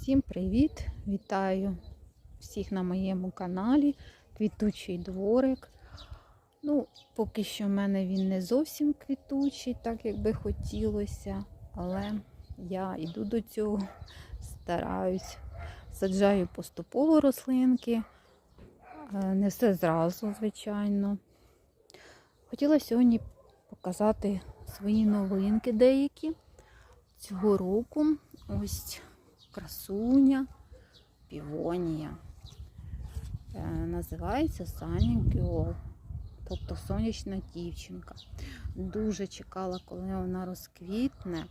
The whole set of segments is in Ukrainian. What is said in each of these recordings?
Всім привіт! Вітаю всіх на моєму каналі Квітучий дворик. Ну, поки що в мене він не зовсім квітучий, так як би хотілося, але я йду до цього, стараюсь, саджаю поступово рослинки, Е, не все зразу, звичайно. Хотіла сьогодні показати свої новинки деякі цього року. Ось красуня, півонія. Е, називається Sunny Girl, тобто сонячна дівчинка. Дуже чекала, коли вона розквітне.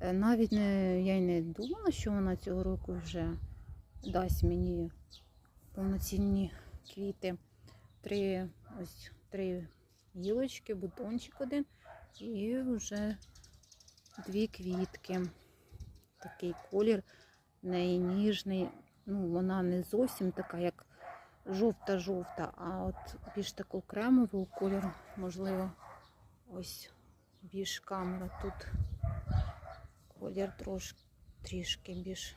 Е, Навіть не, я й не думала, що вона цього року вже дасть мені повноцінні квіти. Три, ось три гілочки, бутончик один і вже дві квітки. Такий колір неї ніжний. Ну, вона не зовсім така, як жовта-жовта, а от більш такого кремового кольору, можливо, ось більш камера тут колір трош, трішки більш,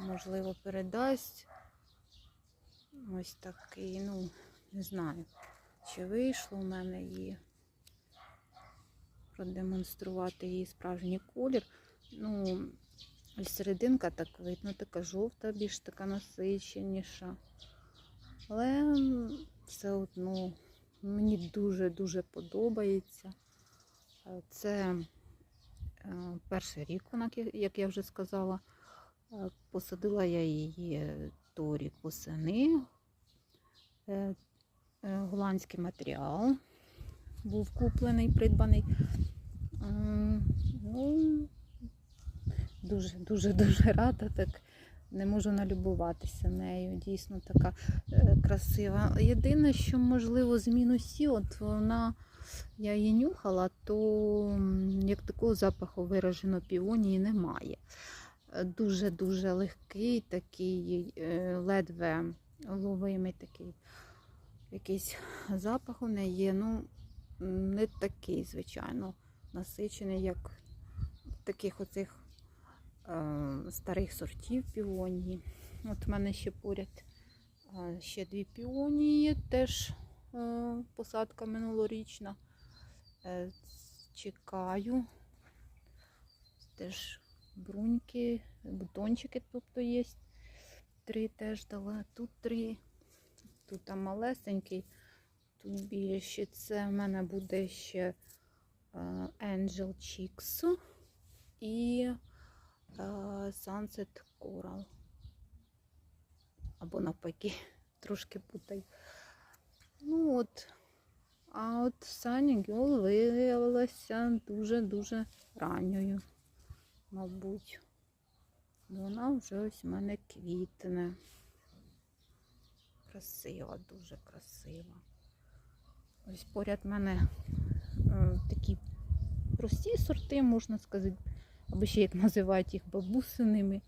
можливо, передасть. Ось такий, ну, не знаю, чи вийшло в мене її продемонструвати її справжній колір. Ну, ось серединка так видно, така жовта, більш така насиченіша. Але все одно мені дуже-дуже подобається. Е, Це е, перший рік, як- я вже сказала. Е, Посадила я її торік восени. Голландський матеріал був куплений, придбаний. Ну, дуже, дуже, дуже рада, так не можу налюбуватися нею. Дійсно така е, красива. Єдине, що можливо з мінусів, от вона, я її нюхала, то як такого запаху виражено півонії немає. Дуже-дуже легкий, такий е, ледве ловимий такий якийсь запах у неї є. Ну, не такий, звичайно, насичений, як таких оцих старих сортів піонії. От в мене ще поряд е, ще дві піонії, теж е, посадка минулорічна. Е, чекаю. Теж бруньки, бутончики, тобто є. Три теж дала, тут три, тут там малесенький, тут більше. Це в мене буде ще е, Angel Chicks і е, Sunset Coral. Або навпаки, трошки путаю. Ну от, а от Sunny Girl виявилася дуже-дуже ранньою, мабуть. Вона вже ось в мене квітне. Красива, дуже красива. Ось поряд мене е, такі прості сорти, можна сказати, або ще як називають їх бабусиними.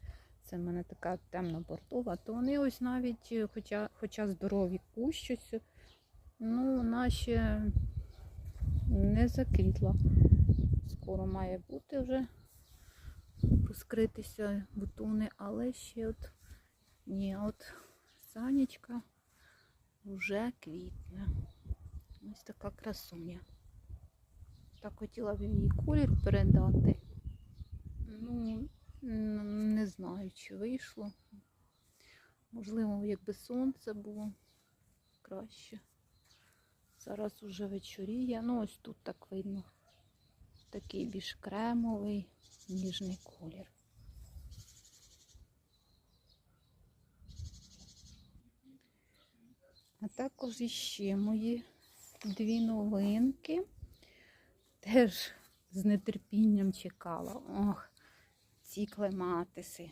Це в мене така темно-бордова, то вони ось навіть, е, хоча, хоча здорові кущуться, ну, вона ще не заквітла. Скоро має бути вже розкритися бутони, але ще от ні, от санечка вже квітне. Ось така красуня. Так хотіла б її колір передати. Ну, не знаю, чи вийшло. Можливо, якби сонце було краще. Зараз уже вечоріє. Ну, ось тут так видно. Такий більш кремовий, ніжний колір. А також іще мої дві новинки. Теж з нетерпінням чекала. Ох, ці клематиси.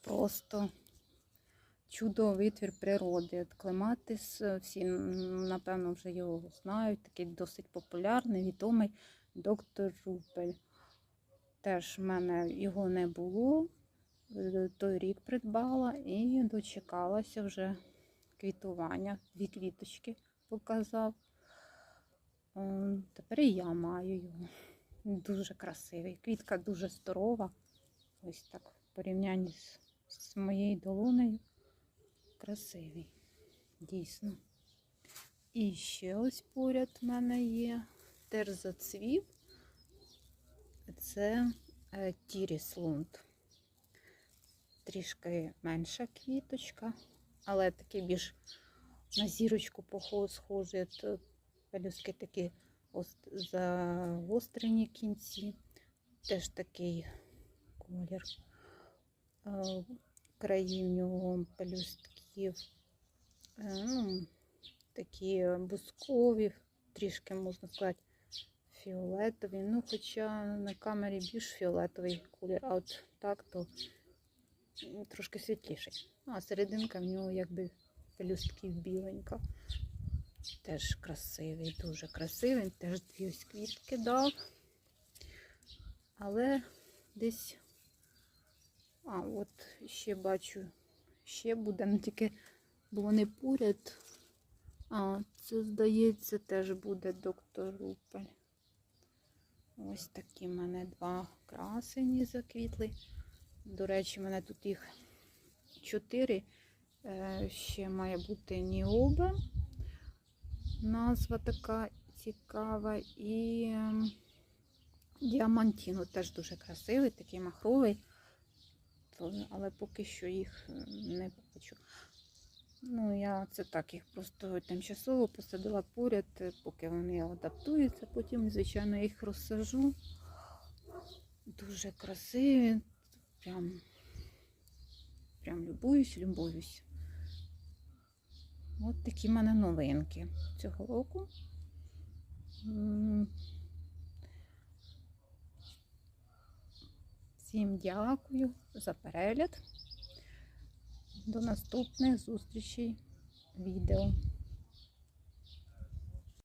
Просто чудо витвір природи. Клематис, е, всі, напевно, вже його знають, такий досить популярний, відомий доктор Рупель. Теж в мене його не було. Е, Той рік придбала і дочекалася вже квітування. Дві квіточки показав. Тепер і я маю його. Дуже красивий. Квітка дуже здорова. Ось так в порівнянні з, з моєю долонею. Красивий. Дійсно. І ще ось поряд в мене є. Теж. Це е, Тіріс Лунд. Трішки менша квіточка, але такий більш на зірочку схожий. Пелюстки такі ост- загострені кінці. Теж такий колір. Е, Краї в нього пелюстків. е, Ну, такі бускові, трішки можна сказати, фіолетові. Ну, хоча на камері більш фіолетовий колір, а от так то трошки світліший. А серединка в нього якби пелюстків біленька. Теж красивий, дуже красивий. Теж дві ось квітки дав. Але десь. А, от ще бачу, ще буде, ну тільки не поряд. А, це, здається, теж буде доктор Рупель. Ось такі в мене два красені заквітли. До речі, в мене тут їх чотири. Е, Ще має бути Ніоба. Назва така цікава. І ем, Діамантіно теж дуже красивий, такий махровий. То- Але поки що їх е, не бачу. Ну, я це так, їх просто тимчасово посадила поряд, е, поки вони адаптуються. Потім, звичайно, їх розсажу. Дуже красиві. Прям, прям любуюсь, любуюсь. От такі в мене новинки цього року. Всім дякую за перегляд. До наступних зустрічей відео.